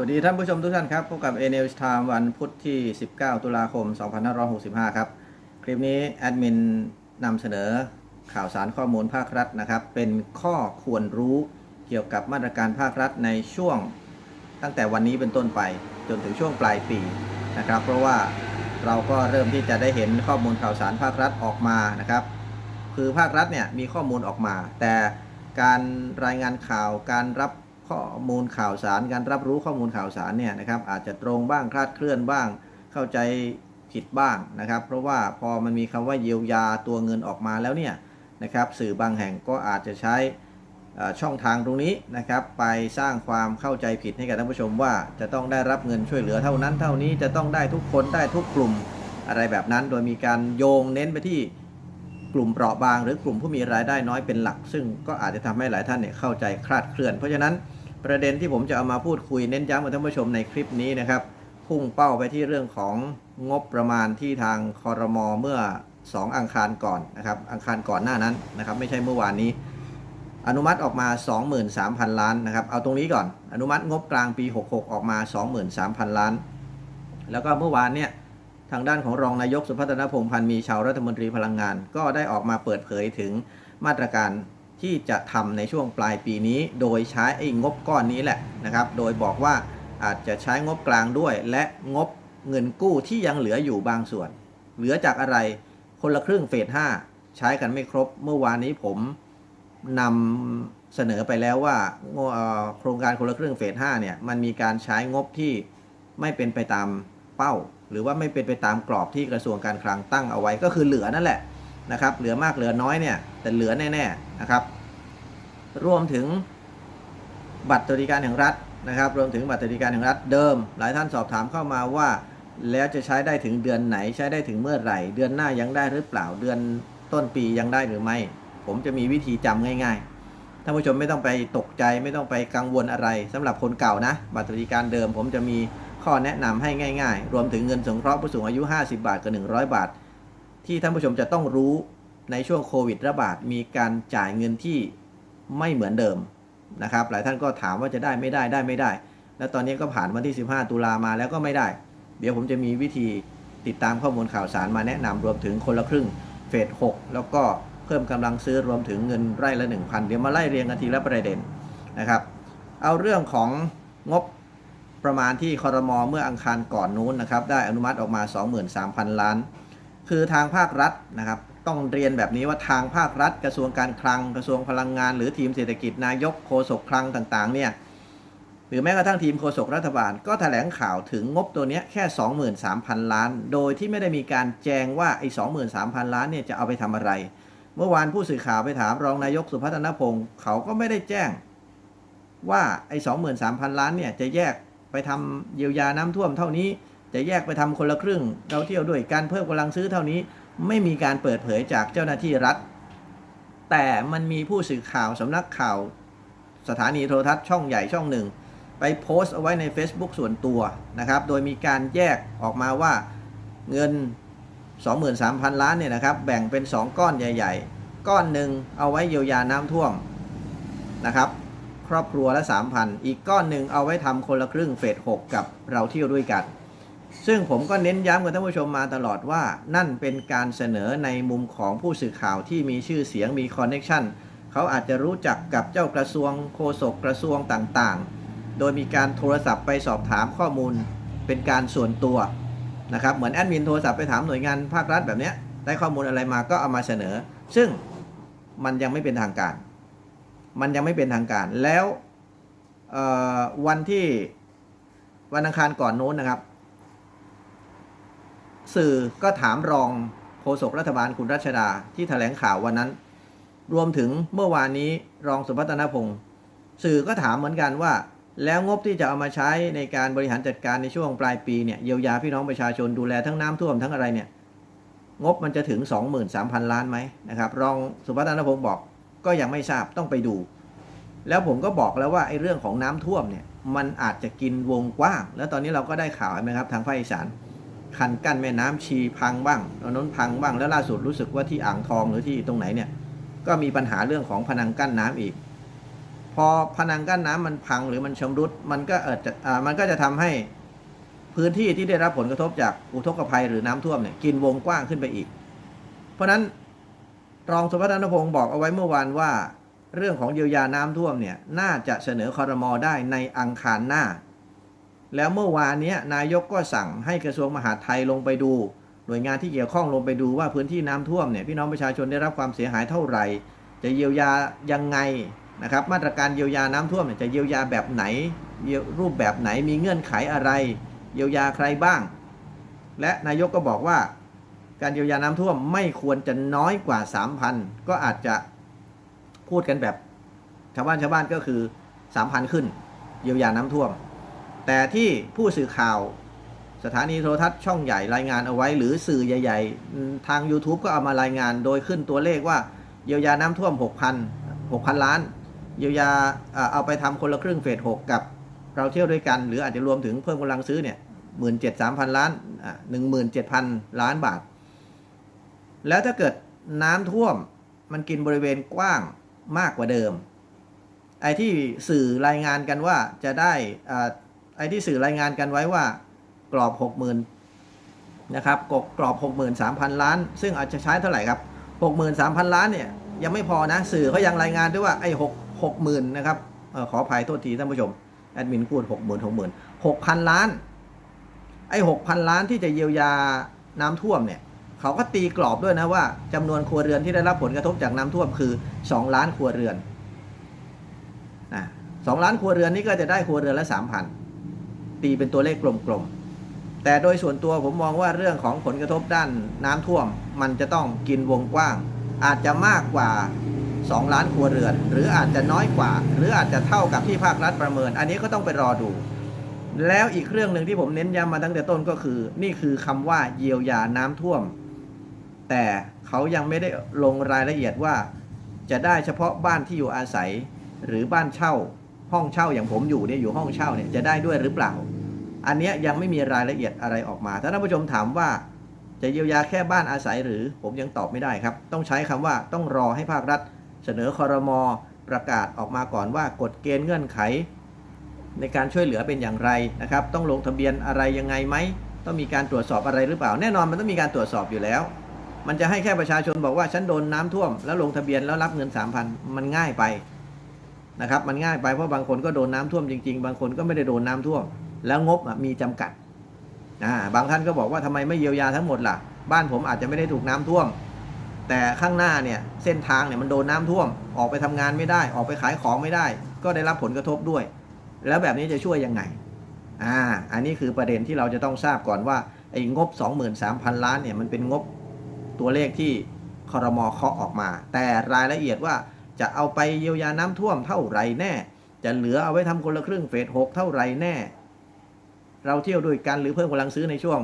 วัสดีท่านผู้ชมทุกท่านครับ พบกับ a n e w s Time วันพุธที่ 19 ตุลาคม 2565 ครับ คลิปนี้แอดมินนำเสนอข่าวสารข้อมูลภาครัฐนะครับ เป็นข้อควรรู้เกี่ยวกับมาตรการภาครัฐในช่วงตั้งแต่วันนี้เป็นต้นไปจนถึงช่วงปลายปีนะครับ เพราะว่าเราก็เริ่มที่จะได้เห็นข้อมูลข่าวสารภาครัฐออกมานะครับ คือภาครัฐเนี่ยมีข้อมูลออกมา แต่การรายงานข่าวการรับ ข้อมูลข่าวสารการรับรู้ข้อมูลข่าวสารเนี่ยนะครับอาจจะตรงบ้างคลาดเคลื่อนบ้าง เข้าใจผิดบ้างนะครับ เพราะว่าพอมันมีคำว่าเยียวยาตัวเงินออกมาแล้วเนี่ยนะครับสื่อบางแห่งก็อาจจะใช้ช่องทางตรงนี้นะครับ ไปสร้างความเข้าใจผิดให้กับท่านผู้ชมว่าจะต้องได้รับเงินช่วยเหลือเท่านั้น เท่านี้จะต้องได้ทุกคนได้ทุกกลุ่มอะไรแบบนั้น โดยมีการโยงเน้นไปที่กลุ่มเปราะบางหรือกลุ่มผู้มีรายได้น้อยเป็นหลัก ซึ่งก็อาจจะทำให้หลายท่านเนี่ยเข้าใจคลาดเคลื่อน เพราะฉะนั้น ประเด็นที่ผมจะเอามาพูดคุยเน้นย้ำกับท่านผู้ชมในคลิปนี้นะครับ พุ่งเป้าไปที่เรื่องของงบประมาณที่ทางคอรมอเมื่อ 2 อังคารก่อนนะครับ อังคารก่อนหน้านั้นนะครับ ไม่ใช่เมื่อวานนี้ อนุมัติออกมา 23,000 ล้านนะครับ เอาตรงนี้ก่อน อนุมัติงบกลางปี 66 ออกมา 23,000 ล้าน แล้วก็เมื่อวานเนี่ยทางด้านของรองนายกสุพัฒนพงษ์พันธ์มีชาวรัฐมนตรีพลังงาน ก็ได้ออกมาเปิดเผยถึงมาตรการ ที่จะทำในช่วงปลายปีนี้ โดยใช้ไอ้งบก้อนนี้แหละนะครับ โดยบอกว่าอาจจะใช้งบกลางด้วย และงบเงินกู้ที่ยังเหลืออยู่บางส่วน เหลือจากอะไรคนละครึ่งเฟส5ใช้กันไม่ครบเมื่อวานนี้ผมนำเสนอไปแล้วว่าโครงการคนละครึ่งเฟส5เนี่ยมันมีการใช้งบที่ไม่เป็นไปตามเป้า หรือว่าไม่เป็นไปตามกรอบที่กระทรวงการคลังตั้งเอาไว้ก็คือเหลือนั่นแหละ นะครับ เหลือมากเหลือน้อยเนี่ย แต่เหลือแน่ๆนะครับ รวมถึงบัตรสวัสดิการแห่งรัฐนะครับ รวมถึงบัตรสวัสดิการแห่งรัฐเดิม หลายท่านสอบถามเข้ามาว่า แล้วจะใช้ได้ถึงเดือนไหน ใช้ได้ถึงเมื่อไหร่ เดือนหน้ายังได้หรือเปล่า เดือนต้นปียังได้หรือไม่ ผมจะมีวิธีจำง่ายๆ ท่านผู้ชมไม่ต้องไปตกใจไม่ต้องไปกังวลอะไรสำหรับคนเก่านะ บัตรสวัสดิการเดิม ผมจะมีข้อแนะนำให้ง่าย ๆ รวมถึงเงินสงเคราะห์ผู้สูงอายุ 50 บาทกับ100 บาท ที่ท่านผู้ชมจะต้องรู้ในช่วงโควิดระบาดมีการจ่ายเงินที่ไม่เหมือนเดิมนะครับ หลายท่านก็ถามว่าจะได้ไม่ได้ได้ไม่ได้ แล้วตอนนี้ก็ผ่านวันที่ 15 ตุลามาแล้วก็ไม่ได้ เดี๋ยวผมจะมีวิธีติดตามข้อมูลข่าวสารมาแนะนำรวมถึงคนละครึ่งเฟส6แล้วก็เพิ่มกำลังซื้อรวมถึงเงินไร่ละ 1,000 เดี๋ยวมาไล่เรียงกันทีละประเด็นนะครับ เอาเรื่องของงบประมาณที่คอรมอเมื่ออังคารก่อนนู้นนะครับ ได้อนุมัติออกมา 23,000 ล้าน คือทางภาครัฐนะครับต้องเรียนแบบนี้ว่าทางภาครัฐ กระทรวงการคลังกระทรวงพลังงาน หรือทีมเศรษฐกิจนายกโฆษกคลังต่างๆเนี่ยหรือแม้กระทั่งทีมโฆษกรัฐบาลก็แถลงข่าวถึงงบตัวนี้แค่ 23,000 ล้าน โดยที่ไม่ได้มีการแจงว่าไอ้23,000 ล้านเนี่ยจะเอาไปทำอะไร เมื่อวานผู้สื่อข่าวไปถามรองนายกสุพัฒนพงศ์เขาก็ไม่ได้แจ้ง ว่าไอ้23,000 ล้านเนี่ยจะแยกไปทำเยียวยาน้ำท่วมเท่านี้ จะแยกไปทำคนละครึ่ง เราเที่ยวด้วยการเพิ่มกำลังซื้อเท่านี้ไม่มีการเปิดเผยจากเจ้าหน้าที่รัฐ แต่มันมีผู้สื่อข่าวสำนักข่าว สถานีโทรทัศน์ช่องใหญ่ช่องหนึ่ง ไปโพสต์เอาไว้ใน Facebook ส่วนตัวนะครับ โดยมีการแยกออกมาว่าเงิน 23,000 ล้านเนี่ยนะครับ แบ่งเป็น 2 ก้อนใหญ่ ๆ ก้อนหนึ่งเอาไว้เยียวยาน้ำท่วมนะครับ ครอบครัวละ 3,000 อีกก้อนหนึ่งเอาไว้ทำคนละครึ่งเฟส6กับเราเที่ยวด้วยกัน ซึ่งผมก็เน้นย้ำกับท่านผู้ชมมาตลอดว่า นั่นเป็นการเสนอในมุมของผู้สื่อข่าวที่มีชื่อเสียงมีคอนเน็ชันเขาอาจจะรู้จักกับเจ้ากระทรวงโฆษกกระทรวงต่างๆ โดยมีการโทรศัพท์ไปสอบถามข้อมูลเป็นการส่วนตัวนะครับเหมือนแอดมินโทรศัพท์ไปถามหน่วยงานภาครัฐแบบนี้ได้ข้อมูลอะไรมาก็เอามาเสนอ ซึ่งมันยังไม่เป็นทางการ มันยังไม่เป็นทางการแล้ววันที่วันอังคารก่อนโน้นนะครับ สื่อก็ถามรองโฆษกรัฐบาลคุณรัชดาที่แถลงข่าววันนั้น รวมถึงเมื่อวานนี้รองสุพัฒนพงศ์สื่อก็ถามเหมือนกันว่า แล้วงบที่จะเอามาใช้ในการบริหารจัดการในช่วงปลายปีเนี่ยเยียวยาพี่น้องประชาชนดูแลทั้งน้ำท่วมทั้งอะไรเนี่ยงบมันจะถึง 23,000 ล้านไหมนะครับรองสุพัฒนพงศ์บอกก็ยังไม่ทราบต้องไปดู แล้วผมก็บอกแล้วว่าไอ้เรื่องของน้ำท่วมเนี่ยมันอาจจะกินวงกว้าง แล้วตอนนี้เราก็ได้ข่าวไหมครับทางภาคอีสาน คันกั้นแม่น้ำชีพังบ้างตอนนั้นพังบ้างแล้วล่าสุดรู้สึกว่าที่อ่างทองหรือที่ตรงไหนเนี่ย ก็มีปัญหาเรื่องของพนังกั้นน้ำอีก พอผนังกั้นน้ำมันพังหรือมันชำรุด มันก็เออจะอ่ามันก็จะทำให้พื้นที่ที่ได้รับผลกระทบจากอุทกภัยหรือน้ำท่วมเนี่ยกินวงกว้างขึ้นไปอีก เพราะฉะนั้นรองสมพัฒนพงศ์บอกเอาไว้เมื่อวานว่า เรื่องของเยียวยาน้ำท่วมเนี่ยน่าจะเสนอคอรมอได้ในอังคารหน้า แล้วเมื่อวานนี้นายกก็สั่งให้กระทรวงมหาดไทยลงไปดู หน่วยงานที่เกี่ยวข้องลงไปดูว่าพื้นที่น้ำท่วมเนี่ยพี่น้องประชาชนได้รับความเสียหายเท่าไหร่ จะเยียวยายังไงนะครับ มาตรการเยียวยาน้ำท่วมเนี่ยจะเยียวยาแบบไหนรูปแบบไหนมีเงื่อนไขอะไร เยียวยาใครบ้าง และนายกก็บอกว่า การเยียวยาน้ำท่วมไม่ควรจะน้อยกว่า 3,000 ก็อาจจะพูดกันแบบชาวบ้านชาวบ้านก็คือ 3,000 ขึ้น เยียวยาน้ำท่วม แต่ที่ผู้สื่อข่าว สถานีโทรทัศน์ช่องใหญ่รายงานเอาไว้ หรือสื่อใหญ่ ๆ ทาง YouTube ก็เอามารายงานโดยขึ้นตัวเลขว่าเยียวยาน้ำท่วม 6,000 6,000 ล้าน เยียวยาเอาไปทำคนละครึ่งเฟส6กับเราเที่ยวด้วยกัน หรืออาจจะรวมถึงเพิ่มกำลังซื้อเนี่ยหมื่นเจ็ดสามพันล้านหนึ่งหมื่นเจ็ดพันล้านบาท แล้วถ้าเกิดน้ำท่วมมันกินบริเวณกว้างมากกว่าเดิม ไอ้ที่สื่อรายงานกันว่าจะได้อ่า ไอ้ที่สื่อรายงานกันไว้ว่ากรอบ 60,000นะครับกกรอบ 63,000 ล้าน ซึ่งอาจจะใช้เท่าไหร่ครับ 63,000 ล้านเนี่ยยังไม่พอนะ สื่อเขายังรายงานด้วยว่าไอ้6 60,000นะครับออขออภัยโทษทีท่านผู้ชมแอดมินพูด60,000 60,000 6,000 ล้าน ไอ้6,000 ล้านที่จะเยียวยาน้ำท่วมเนี่ยเขาก็ตีกรอบด้วยนะว่าจำนวนครัวเรือนที่ได้รับผลกระทบจากน้ำท่วมคือ 2 ล้านครัวเรือนนะสองล้านครัวเรือนนี่ก็จะได้ครัวเรือนละ3,000 ตีเป็นตัวเลขกลมๆ แต่โดยส่วนตัวผมมองว่าเรื่องของผลกระทบด้านน้ำท่วม มันจะต้องกินวงกว้าง อาจจะมากกว่า 2 ล้านครัวเรือน หรืออาจจะน้อยกว่า หรืออาจจะเท่ากับที่ภาครัฐประเมิน อันนี้ก็ต้องไปรอดู แล้วอีกเรื่องหนึ่งที่ผมเน้นย้ำมาตั้งแต่ต้นก็คือ นี่คือคำว่าเยียวยาน้ำท่วม แต่เขายังไม่ได้ลงรายละเอียดว่า จะได้เฉพาะบ้านที่อยู่อาศัย หรือบ้านเช่า ห้องเช่าอย่างผมอยู่เนี่ยอยู่ห้องเช่าเนี่ยจะได้ด้วยหรือเปล่า อันเนี้ยยังไม่มีรายละเอียดอะไรออกมา ถ้าท่านผู้ชมถามว่าจะเยียวยาแค่บ้านอาศัยหรือผมยังตอบไม่ได้ครับ ต้องใช้คำว่าต้องรอให้ภาครัฐ เสนอคอรมอประกาศออกมาก่อนว่ากฎเกณฑ์เงื่อนไข ในการช่วยเหลือเป็นอย่างไรนะครับ ต้องลงทะเบียนอะไรยังไงไหมต้องมีการตรวจสอบอะไรหรือเปล่า แน่นอนมันต้องมีการตรวจสอบอยู่แล้ว มันจะให้แค่ประชาชนบอกว่าฉันโดนน้ำท่วม แล้วลงทะเบียนแล้วรับเงิน 3,000 มันง่ายไป นะครับมันง่ายไปเพราะบางคนก็โดนน้ำท่วมจริง ๆ บางคนก็ไม่ได้โดนน้ำท่วม แล้วงบมีจำกัดอ่าบางท่านก็บอกว่าทำไมไม่เยียวยาทั้งหมดล่ะ บ้านผมอาจจะไม่ได้ถูกน้ำท่วม แต่ข้างหน้าเนี่ยเส้นทางเนี่ยมันโดนน้ำท่วม ออกไปทำงานไม่ได้ ออกไปขายของไม่ได้ ก็ได้รับผลกระทบด้วย แล้วแบบนี้จะช่วยยังไงอ่าอันนี้คือประเด็นที่เราจะต้องทราบก่อนว่าไอ้งบ 23,000 ล้านเนี่ยมันเป็นงบตัวเลขที่คอรมอเคาะออกมา แต่รายละเอียดว่า จะเอาไปเยียวยาน้ำท่วมเท่าไรแน่ จะเหลือเอาไว้ทำคนละครึ่งเฟสหกเท่าไรแน่ เราเที่ยวด้วยกันหรือเพิ่มกำลังซื้อในช่วง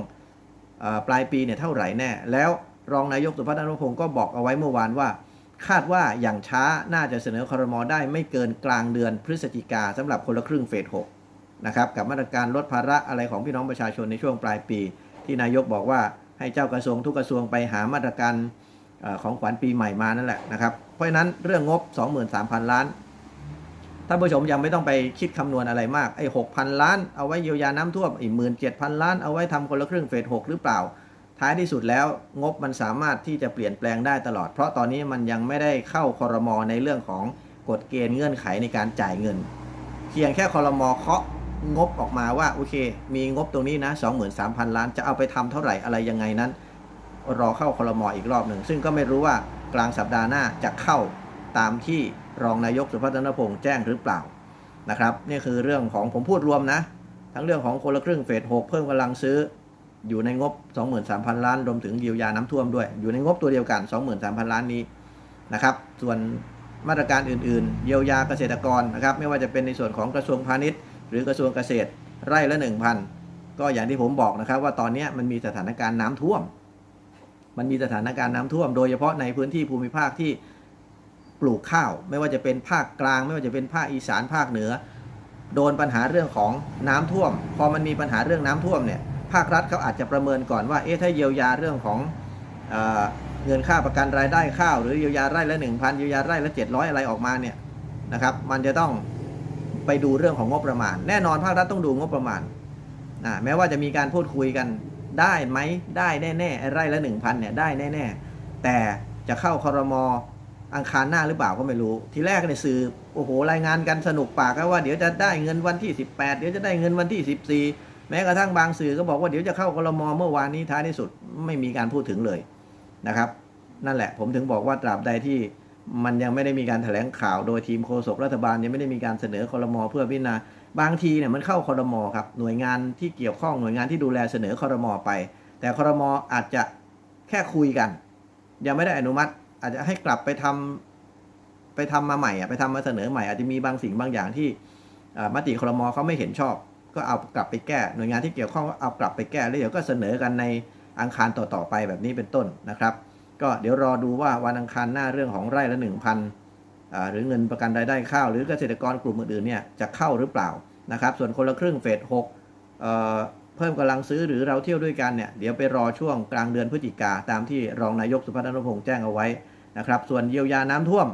ปลายปีเนี่ยเท่าไหร่แน่ แล้วรองนายกสุพัฒน์อนุพงศ์ก็บอกเอาไว้เมื่อวานว่า คาดว่าอย่างช้าน่าจะเสนอคอรมอได้ไม่เกินกลางเดือนพฤศจิกาสำหรับคนละครึ่งเฟส6นะครับกับมาตรการลดภาระอะไรของพี่น้องประชาชนในช่วงปลายปี ที่นายกบอกว่าให้เจ้ากระทรวงทุกกระทรวงไปหามาตรการอของขวัญปีใหม่มานั่นแหละนะครับ เพราะฉะนั้นเรื่องงบ 23,000 ล้าน ท่านผู้ชมยังไม่ต้องไปคิดคำนวณอะไรมาก ไอ้6,000ล้านเอาไว้เยียวยาน้ำท่วมอีก17,000ล้านเอาไว้ทำคนละครึ่งเฟส6หรือเปล่า ท้ายที่สุดแล้วงบมันสามารถที่จะเปลี่ยนแปลงได้ตลอด เพราะตอนนี้มันยังไม่ได้เข้าคอรมอในเรื่องของกฎเกณฑ์เงื่อนไขในการจ่ายเงิน เพียงแค่คอรมอเคาะงบออกมาว่าโอเค มีงบตรงนี้นะ 23,000 ล้านจะเอาไปทำเท่าไหร่อะไรยังไงนั้น รอเข้าคอรมออีกรอบหนึ่ง ซึ่งก็ไม่รู้ว่า กลางสัปดาห์หน้าจะเข้าตามที่รองนายกสุพัฒนพงษ์แจ้งหรือเปล่านะครับนี่คือเรื่องของผมพูดรวมนะ ทั้งเรื่องของคนละครึ่งเฟส6เพิ่มกำลังซื้อ อยู่ในงบ 23,000 ล้านรวมถึงเยียวยาน้ำท่วมด้วย อยู่ในงบตัวเดียวกัน 23,000 ล้านนี้นะครับ ส่วนมาตรการอื่นๆ เยียวยาเกษตรกรนะครับ ไม่ว่าจะเป็นในส่วนของกระทรวงพาณิชย์ หรือกระทรวงเกษตรไร่ละ 1,000 ก็อย่างที่ผมบอกนะครับ ว่าตอนนี้มันมีสถานการณ์น้ำท่วม มันมีสถานการณ์น้ำท่วม โดยเฉพาะในพื้นที่ภูมิภาคที่ปลูกข้าว ไม่ว่าจะเป็นภาคกลาง ไม่ว่าจะเป็นภาคอีสานภาคเหนือ โดนปัญหาเรื่องของน้ำท่วม พอมันมีปัญหาเรื่องน้ำท่วมเนี่ยภาครัฐเขาอาจจะประเมินก่อนว่าเอ๊ะถ้าเยียวยาเรื่องของเอเงินค่าประกันรายได้ข้าว หรือเยียวยาไร่ละ1,000เยียวยาไร่ละ700 อะไรออกมาเนี่ยนะครับมันจะต้องไปดูเรื่องของงบประมาณ แน่นอนภาครัฐต้องดูงบประมาณนะแม้ว่าจะมีการพูดคุยกัน ได้ไหมได้แน่ๆไอ้ไร่ละหนึ่งพันเนี่ยได้แน่ๆแต่จะเข้าคอรมออังคารหน้าหรือเปล่าก็ไม่รู้ ทีแรกในยสื่อโอ้โหรายงานกันสนุกปากกันว่าเดี๋ยวจะได้เงินวันที่ 18 เดี๋ยวจะได้เงินวันที่ 14 แม้กระทั่งบางสื่อก็บอกว่าเดี๋ยวจะเข้าคอรมอเมื่อวานนี้ท้ายที่สุดไม่มีการพูดถึงเลยนะครับ นั่นแหละผมถึงบอกว่าตราบใดที่มันยังไม่ได้มีการแถลงข่าวโดยทีมโฆษกรัฐบาลยังไม่ได้มีการเสนอคอรมอเพื่อพิจารณา บางทีเนี่ยมันเข้าคอรมอครับหน่วยงานที่เกี่ยวข้องหน่วยงานที่ดูแลเสนอคอรมอไป แต่คอรมออาจจะแค่คุยกัน ยังไม่ได้อนุมัติ อาจจะให้กลับไปทำไปทำมาใหม่อะไปทำมาเสนอใหม่อาจจะมีบางสิ่งบางอย่างที่มติคอรมอเขาไม่เห็นชอบ ก็เอากลับไปแก้ หน่วยงานที่เกี่ยวข้องก็เอากลับไปแก้แล้วเดี๋ยวก็เสนอกันในอังคารต่อๆไปแบบนี้เป็นต้นนะครับ ก็เดี๋ยวรอดูว่าวันอังคารหน้าเรื่องของไร่ละหนึ่งพัน หรือเงินประกันรายได้ข้าวหรือเกษตรกรกลุ่มอื่นๆเนี่ยจะเข้าหรือเปล่านะครับ ส่วนคนละครึ่งเฟสหกเพิ่มกำลังซื้อหรือเราเที่ยวด้วยกันเนี่ยเดี๋ยวไปรอช่วงกลางเดือนพฤศจิกาตามที่รองนายกสุพัฒนพงษ์แจ้งเอาไว้นะครับ ส่วนเยียวยาน้ำท่วม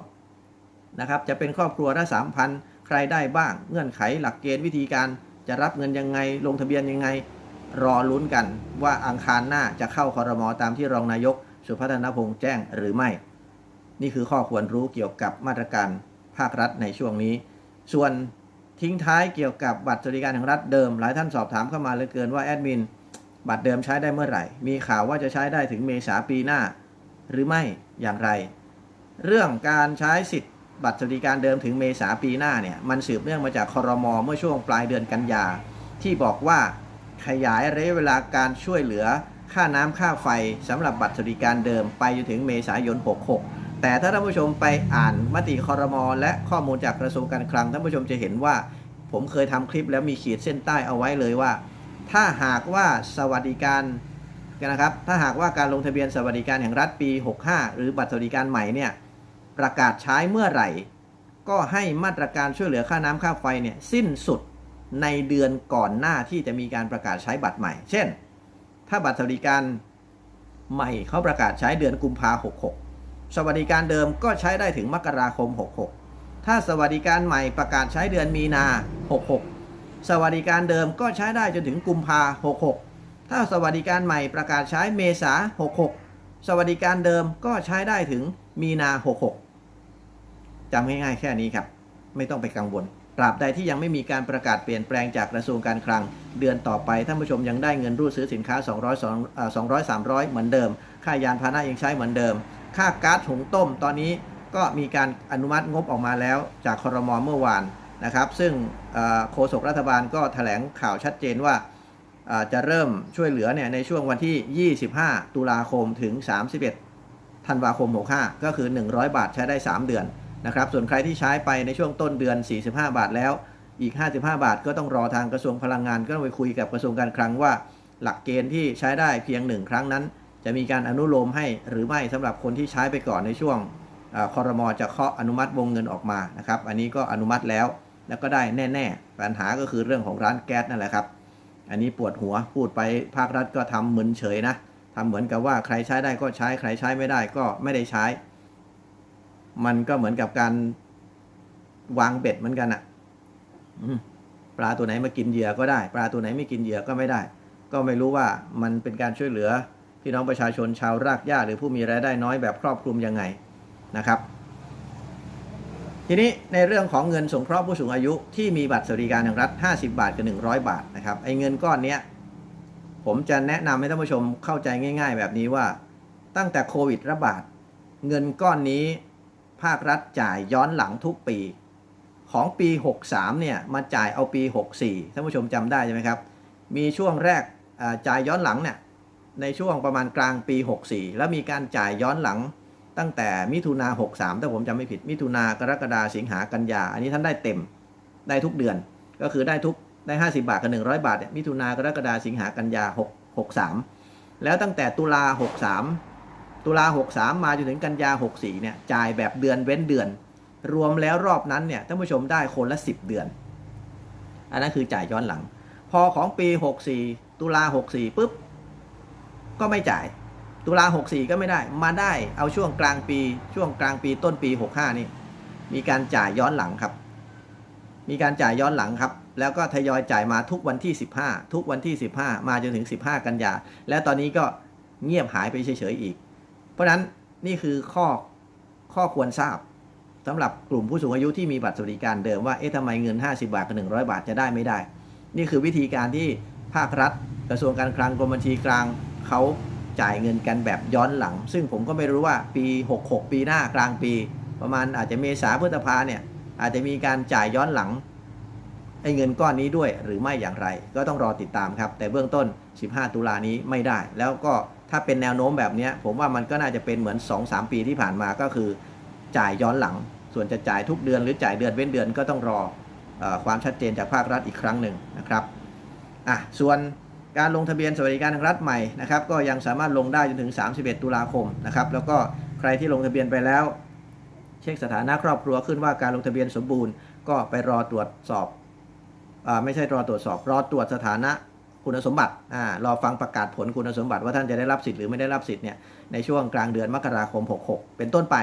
นะครับจะเป็นครอบครัวละสามพันใครได้บ้างเงื่อนไขหลักเกณฑ์วิธีการจะรับเงินยังไงลงทะเบียนยังไงรอลุ้นกันว่าอังคารหน้าจะเข้าคอรมอตามที่รองนายกสุพัฒนพงษ์แจ้งหรือไม่ นี่คือข้อควรรู้เกี่ยวกับมาตรการภาครัฐในช่วงนี้ ส่วนทิ้งท้ายเกี่ยวกับบัตรสวัสดิการแห่งรัฐเดิม หลายท่านสอบถามเข้ามาเหลือเกินว่าแอดมินบัตรเดิมใช้ได้เมื่อไหร่ มีข่าวว่าจะใช้ได้ถึงเมษาปีหน้า หรือไม่อย่างไร เรื่องการใช้สิทธิ์บัตรสวัสดิการเดิมถึงเมษาปีหน้าเนี่ยมันสืบเนื่องมาจากคอรมอเมื่อช่วงปลายเดือนกันยา ที่บอกว่าขยายระยะเวลาการช่วยเหลือค่าน้ำค่าไฟสำหรับบัตรสวัสดิการเดิมไปจนถึงเมษายน 66 แต่ถ้าท่านผู้ชมไปอ่านมติคอรมอและข้อมูลจากกระทรวงการคลังท่านผู้ชมจะเห็นว่า ผมเคยทำคลิปแล้วมีขีดเส้นใต้เอาไว้เลยว่า ถ้าหากว่าสวัสดิการนะครับ ถ้าหากว่าการลงทะเบียนสวัสดิการแห่งรัฐปี 65 หรือบัตรสวัสดิการใหม่เนี่ยประกาศใช้เมื่อไหร่ ก็ให้มาตรการช่วยเหลือค่าน้ำค่าไฟเนี่ยสิ้นสุดในเดือนก่อนหน้าที่จะมีการประกาศใช้บัตรใหม่ เช่น ถ้าบัตรสวัสดิการใหม่เขาประกาศใช้เดือนกุมภา66 สวัสดิการเดิมก็ใช้ได้ถึงมกราคม 66 ถ้าสวัสดิการใหม่ประกาศใช้เดือนมีนา 66 สวัสดิการเดิมก็ใช้ได้จนถึงกุมภา66 ถ้าสวัสดิการใหม่ประกาศใช้เมษา66 สวัสดิการเดิมก็ใช้ได้ถึงมีนา 66จำง่ายๆแค่นี้ครับ ไม่ต้องไปกังวลตราบใดที่ยังไม่มีการประกาศเปลี่ยนแปลงจากกระทรวงการคลัง เดือนต่อไปท่านผู้ชมยังได้เงินรูดซื้อสินค้า 200 200 300 เหมือนเดิม ค่ายานพาหนะยังใช้เหมือนเดิม ค่าก๊าซหุงต้มตอนนี้ก็มีการอนุมัติงบออกมาแล้วจากครมเมื่อวานนะครับ ซึ่งโฆษกรัฐบาลก็แถลงข่าวชัดเจนว่าจะเริ่มช่วยเหลือเนี่ยในช่วงวันที่ 25 ตุลาคมถึง 31 ธันวาคม 65 ก็คือ 100 บาทใช้ได้ 3 เดือนนะครับ ส่วนใครที่ใช้ไปในช่วงต้นเดือน 45 บาทแล้ว อีก 55 บาทก็ต้องรอทางกระทรวงพลังงาน ก็ต้องไปคุยกับกระทรวงการคลังว่า หลักเกณฑ์ที่ใช้ได้เพียงหนึ่งครั้งนั้น จะมีการอนุโลมให้หรือไม่สำหรับคนที่ใช้ไปก่อนในช่วงอคอรมอจะเคาะอนุมัติวงเงินออกมานะครับ อันนี้ก็อนุมัติแล้วแล้วก็ได้แน่ ๆ ปัญหาก็คือเรื่องของร้านแก๊สนั่นแหละครับ อันนี้ปวดหัวพูดไปภาครัฐก็ทำเหมือนเฉยนะทำเหมือนกับว่าใครใช้ได้ก็ใช้ใครใช้ไม่ได้ก็ไม่ได้ใช้ มันก็เหมือนกับการวางเบ็ดเหมือนกันอะปลาตัวไหนมากินเหยื่อก็ได้ ปลาตัวไหนไม่กินเหยื่อก็ไม่ได้ ก็ไม่รู้ว่ามันเป็นการช่วยเหลือ พี่น้องประชาชนชาวรากหญ้าหรือผู้มีรายได้น้อยแบบครอบคลุมยังไงนะครับ ทีนี้ในเรื่องของเงินสงเคราะห์ผู้สูงอายุที่มีบัตรสวัสดิการแห่งรัฐ 50 บาทกับ100 บาทนะครับไอ้เงินก้อนเนี้ยผมจะแนะนำให้ท่านผู้ชมเข้าใจง่าย ๆ แบบนี้ว่า ตั้งแต่โควิดระบาด เงินก้อนนี้ ภาครัฐจ่ายย้อนหลังทุกปี ของปี 63เนี่ยมาจ่ายเอาปี 64ท่านผู้ชมจำได้ใช่ไหมครับ มีช่วงแรกจ่ายย้อนหลังเนี่ย ในช่วงประมาณกลางปี 64 แล้วมีการจ่ายย้อนหลังตั้งแต่มิถุนา63 ถ้าผมจำไม่ผิด มิถุนากรกฎาสิงหากันยา อันนี้ท่านได้เต็มได้ทุกเดือน ก็คือได้ทุกได้ 50 บาทกับ 100 บาทเนี่ยมิถุนากรกฎาสิงหากันยา6 63 แล้วตั้งแต่ตุลา 63 ตุลา 63 มาจนถึงกันยา 64 เนี่ยจ่ายแบบเดือนเว้นเดือน รวมแล้วรอบนั้นเนี่ยท่านผู้ชมได้คนละ 10 เดือน อันนั้นคือจ่ายย้อนหลัง พอของปี 64 ตุลา 64ปุ๊บ ก็ไม่จ่าย ตุลา 64 ก็ไม่ได้ มาได้เอาช่วงกลางปี ช่วงกลางปีต้นปี 65 นี่ มีการจ่ายย้อนหลังครับ มีการจ่ายย้อนหลังครับ แล้วก็ทยอยจ่ายมาทุกวันที่ 15 ทุกวันที่ 15 มาจนถึง 15 กันยา และตอนนี้ก็เงียบหายไปเฉยๆอีก เพราะนั้นนี่คือข้อข้อควรทราบสำหรับกลุ่มผู้สูงอายุที่มีบัตรสวัสดิการเดิมว่าเอ๊ะทำไมเงิน 50 บาทกับ 100 บาทจะได้ไม่ได้ นี่คือวิธีการที่ภาครัฐ กระทรวงการคลังกรมบัญชีกลาง เขาจ่ายเงินกันแบบย้อนหลัง ซึ่งผมก็ไม่รู้ว่าปี 66 ปีหน้ากลางปี ประมาณอาจจะเมษาพฤษภาเนี่ยอาจจะมีการจ่ายย้อนหลังไอ้เงินก้อนนี้ด้วยหรือไม่อย่างไร ก็ต้องรอติดตามครับ แต่เบื้องต้น 15 ตุลานี้ไม่ได้ แล้วก็ถ้าเป็นแนวโน้มแบบนี้ผมว่ามันก็น่าจะเป็นเหมือน 2-3 ปีที่ผ่านมาก็คือ จ่ายย้อนหลัง ส่วนจะจ่ายทุกเดือนหรือจ่ายเดือนเว้นเดือนก็ต้องรออความชัดเจนจากภาครัฐอีกครั้งหนึ่งนะครับอะส่วน การลงทะเบียนสวัสดิการแห่งรัฐใหม่นะครับก็ยังสามารถลงได้จนถึง 31 ตุลาคมนะครับแล้วก็ใครที่ลงทะเบียนไปแล้ว เช็คสถานะครอบครัวขึ้นว่าการลงทะเบียนสมบูรณ์ ก็ไปรอตรวจสอบอาไม่ใช่รอตรวจสอบ รอตรวจสถานะคุณสมบัติอ่ารอฟังประกาศผลคุณสมบัติว่าท่านจะได้รับสิทธิ์หรือไม่ได้รับสิทธิ์เนี่ยในช่วงกลางเดือนมกราคม 66 เป็นต้นไป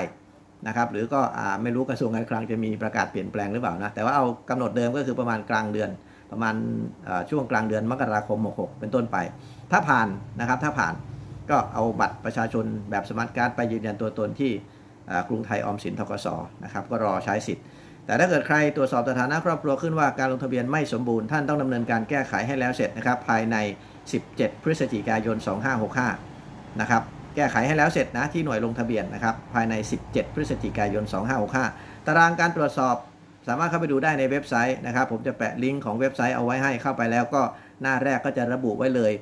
นะครับหรือก็อ่าไม่รู้กระทรวงการคลังจะมีประกาศเปลี่ยนแปลงหรือเปล่านะแต่ว่าเอากำหนดเดิมก็คือประมาณกลางเดือน ประมาณช่วงกลางเดือนมกราคม 66 เป็นต้นไป ถ้าผ่านนะครับถ้าผ่านก็เอาบัตรประชาชนแบบสมาร์ทการ์ดไปยืนยันตัวตนที่กรุงไทยออมสินทกสนะครับก็รอใช้สิทธิ์ แต่ถ้าเกิดใครตรวจสอบสถานะครอบครัวขึ้นว่าการลงทะเบียนไม่สมบูรณ์ท่านต้องดำเนินการแก้ไขให้แล้วเสร็จนะครับภายใน 17 พฤศจิกายน 2565 นะครับแก้ไขให้แล้วเสร็จนะที่หน่วยลงทะเบียนนะครับภายใน 17 พฤศจิกายน 2565 ตารางการตรวจสอบ สามารถเข้าไปดูได้ในเว็บไซต์นะครับ ผมจะแปะลิงก์ของเว็บไซต์เอาไว้ให้เข้าไปแล้วก็หน้าแรกก็จะระบุไว้เลย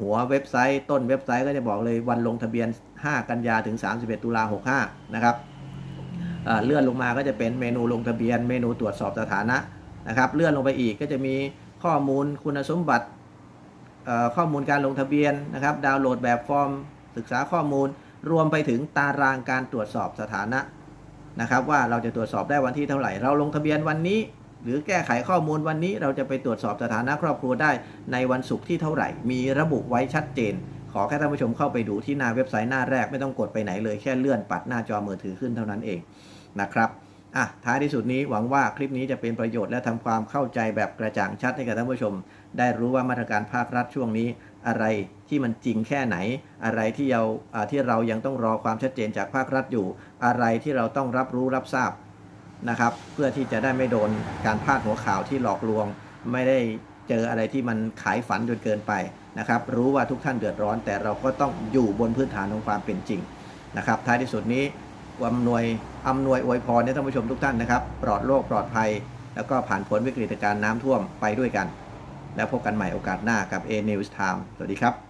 หัวเว็บไซต์ต้นเว็บไซต์ก็จะบอกเลยวันลงทะเบียน 5 กันยาถึง 31 ตุลา65 นะครับเเลื่อนลงมาก็จะเป็นเมนูลงทะเบียน เมนูตรวจสอบสถานะนะครับ เลื่อนลงไปอีกก็จะมีข้อมูลคุณสมบัติข้อมูลการลงทะเบียนนะครับ ดาวน์โหลดแบบฟอร์ม ศึกษาข้อมูลรวมไปถึงตารางการตรวจสอบสถานะ นะครับว่าเราจะตรวจสอบได้วันที่เท่าไหร่ เราลงทะเบียนวันนี้ หรือแก้ไขข้อมูลวันนี้เราจะไปตรวจสอบสถานะครอบครัวได้ในวันศุกร์ที่เท่าไหร่ มีระบุไว้ชัดเจน ขอแค่ท่านผู้ชมเข้าไปดูที่หน้าเว็บไซต์หน้าแรกไม่ต้องกดไปไหนเลยแค่เลื่อนปัดหน้าจอมือถือขึ้นเท่านั้นเองนะครับอะท้ายที่สุดนี้หวังว่าคลิปนี้จะเป็นประโยชน์และทำความเข้าใจแบบกระจ่างชัดให้กับท่านผู้ชม ได้รู้ว่ามาตรการภาครัฐช่วงนี้ อะไรที่มันจริงแค่ไหน อะไรที่เราที่เรายังต้องรอความชัดเจนจากภาครัฐอยู่ อะไรที่เราต้องรับรู้รับทราบนะครับ เพื่อที่จะได้ไม่โดนการพาดหัวข่าวที่หลอกลวง ไม่ได้เจออะไรที่มันขายฝันจนเกินไปนะครับ รู้ว่าทุกท่านเดือดร้อน แต่เราก็ต้องอยู่บนพื้นฐานของความเป็นจริงนะครับ ท้ายที่สุดนี้อำนวยอำนวยอวยพรให้ท่านผู้ชมทุกท่านนะครับ ปลอดโรคปลอดภัย แล้วก็ผ่านพ้นวิกฤตการณ์น้ำท่วมไปด้วยกัน แล้วพบกันใหม่โอกาสหน้ากับ A News Time สวัสดีครับ